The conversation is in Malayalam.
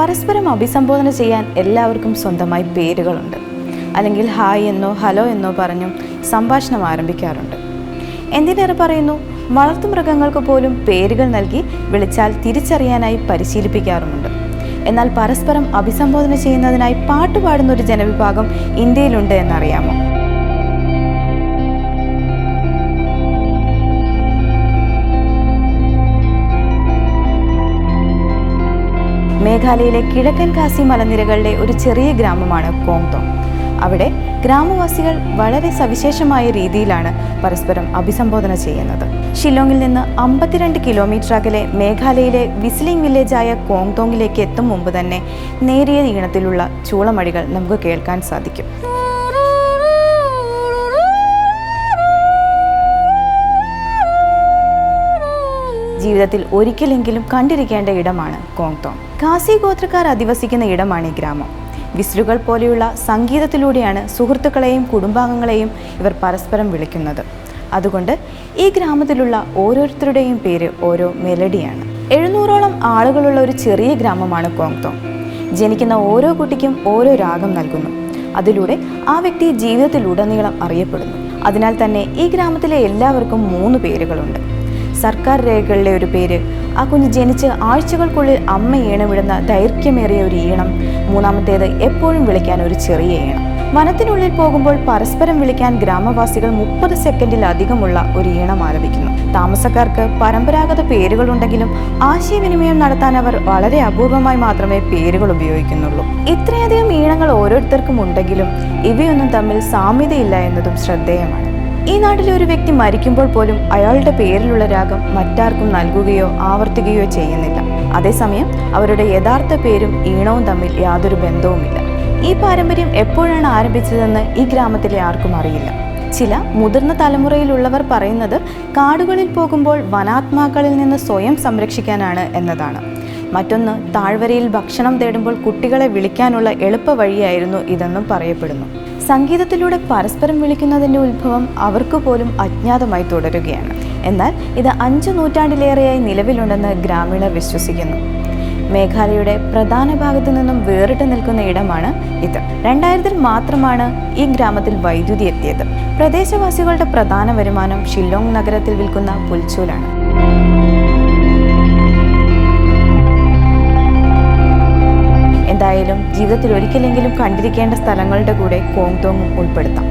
പരസ്പരം അഭിസംബോധന ചെയ്യാൻ എല്ലാവർക്കും സ്വന്തമായി പേരുകളുണ്ട്. അല്ലെങ്കിൽ ഹായ് എന്നോ ഹലോ എന്നോ പറഞ്ഞും സംഭാഷണം ആരംഭിക്കാറുണ്ട്. എന്തിനേറെ പറയുന്നു? വളർത്തുമൃഗങ്ങൾക്ക് പോലും പേരുകൾ നൽകി വിളിച്ചാൽ തിരിച്ചറിയാനായി പരിശീലിപ്പിക്കാറുമുണ്ട്. എന്നാൽ പരസ്പരം അഭിസംബോധന ചെയ്യുന്നതിനായി പാട്ടുപാടുന്ന ഒരു ജനവിഭാഗം ഇന്ത്യയിലുണ്ട് എന്നറിയാമോ? മേഘാലയയിലെ കിഴക്കൻ കാസി മലനിരകളിലെ ഒരു ചെറിയ ഗ്രാമമാണ് കോങ്തോങ് അവിടെ ഗ്രാമവാസികൾ വളരെ സവിശേഷമായ രീതിയിലാണ് പരസ്പരം അഭിസംബോധന ചെയ്യുന്നത്. ഷില്ലോങ്ങിൽ നിന്ന് അമ്പത്തിരണ്ട് കിലോമീറ്റർ അകലെ മേഘാലയയിലെ വിസ്ലിംഗ് വില്ലേജായ കോങ്തോങ്ങിലേക്ക് എത്തും മുമ്പ് തന്നെ നേരിയ ഈണത്തിലുള്ള ചൂളമഴികൾ നമുക്ക് കേൾക്കാൻ സാധിക്കും. ജീവിതത്തിൽ ഒരിക്കലെങ്കിലും കണ്ടിരിക്കേണ്ട ഇടമാണ് കോങ്തോങ് കാസി ഗോത്രക്കാർ അധിവസിക്കുന്ന ഇടമാണ് ഈ ഗ്രാമം. വിസ്ലുകൾ പോലെയുള്ള സംഗീതത്തിലൂടെയാണ് സുഹൃത്തുക്കളെയും കുടുംബാംഗങ്ങളെയും ഇവർ പരസ്പരം വിളിക്കുന്നത്. അതുകൊണ്ട് ഈ ഗ്രാമത്തിലുള്ള ഓരോരുത്തരുടെയും പേര് ഓരോ മെലഡിയാണ്. എഴുന്നൂറോളം ആളുകളുള്ള ഒരു ചെറിയ ഗ്രാമമാണ് കോങ്തോങ് ജനിക്കുന്ന ഓരോ കുട്ടിക്കും ഓരോ രാഗം നൽകുന്നു. അതിലൂടെ ആ വ്യക്തി ജീവിതത്തിലുടനീളം അറിയപ്പെടുന്നു. അതിനാൽ തന്നെ ഈ ഗ്രാമത്തിലെ എല്ലാവർക്കും മൂന്ന് പേരുകളുണ്ട്. സർക്കാർ രേഖകളിലെ ഒരു പേര്. ആ കുഞ്ഞ് ജനിച്ച് ആഴ്ചകൾക്കുള്ളിൽ അമ്മ ഈണമിടുന്ന ദൈർഘ്യമേറിയ ഒരു ഈണം. മൂന്നാമത്തേത് എപ്പോഴും വിളിക്കാൻ ഒരു ചെറിയ ഈണം. വനത്തിനുള്ളിൽ പോകുമ്പോൾ പരസ്പരം വിളിക്കാൻ ഗ്രാമവാസികൾ മുപ്പത് സെക്കൻഡിലധികമുള്ള ഒരു ഈണം ആലപിക്കുന്നു. താമസക്കാർക്ക് പരമ്പരാഗത പേരുകളുണ്ടെങ്കിലും ആശയവിനിമയം നടത്താൻ അവർ വളരെ അപൂർവമായി മാത്രമേ പേരുകൾ ഉപയോഗിക്കുന്നുള്ളൂ. ഇത്രയധികം ഈണങ്ങൾ ഓരോരുത്തർക്കും ഉണ്ടെങ്കിലും ഇവയൊന്നും തമ്മിൽ സാമ്യതയില്ല എന്നതും ശ്രദ്ധേയമാണ്. ഈ നാട്ടിലെ ഒരു വ്യക്തി മരിക്കുമ്പോൾ പോലും അയാളുടെ പേരിലുള്ള രാഗം മറ്റാർക്കും നൽകുകയോ ആവർത്തിക്കുകയോ ചെയ്യുന്നില്ല. അതേസമയം അവരുടെ യഥാർത്ഥ പേരും ഈണവും തമ്മിൽ യാതൊരു ബന്ധവുമില്ല. ഈ പാരമ്പര്യം എപ്പോഴാണ് ആരംഭിച്ചതെന്ന് ഈ ഗ്രാമത്തിലെ ആർക്കും അറിയില്ല. ചില മുതിർന്ന തലമുറയിലുള്ളവർ പറയുന്നത് കാടുകളിൽ പോകുമ്പോൾ വനാത്മാക്കളിൽ നിന്ന് സ്വയം സംരക്ഷിക്കാനാണ് എന്നതാണ്. മറ്റൊന്ന് താഴ്വരയിൽ ഭക്ഷണം തേടുമ്പോൾ കുട്ടികളെ വിളിക്കാനുള്ള എളുപ്പ വഴിയായിരുന്നു ഇതെന്നും പറയപ്പെടുന്നു. സംഗീതത്തിലൂടെ പരസ്പരം വിളിക്കുന്നതിന്റെ ഉത്ഭവം അവർക്ക് പോലും അജ്ഞാതമായി തുടരുകയാണ്. എന്നാൽ ഇത് അഞ്ചു നൂറ്റാണ്ടിലേറെയായി നിലവിലുണ്ടെന്ന് ഗ്രാമീണർ വിശ്വസിക്കുന്നു. മേഘാലയയുടെ പ്രധാന ഭാഗത്തു നിന്നും വേറിട്ട് നിൽക്കുന്ന ഇടമാണ് ഇത്. രണ്ടായിരത്തിൽ മാത്രമാണ് ഈ ഗ്രാമത്തിൽ വൈദ്യുതി എത്തിയത്. പ്രദേശവാസികളുടെ പ്രധാന വരുമാനം ഷില്ലോങ് നഗരത്തിൽ വിൽക്കുന്ന പുൽച്ചൂലാണ്. എന്തായാലും ജീവിതത്തിൽ ഒരിക്കലെങ്കിലും കണ്ടിരിക്കേണ്ട സ്ഥലങ്ങളുടെ കൂടെ കോങ്തോങ്ങും ഉൾപ്പെടുത്താം.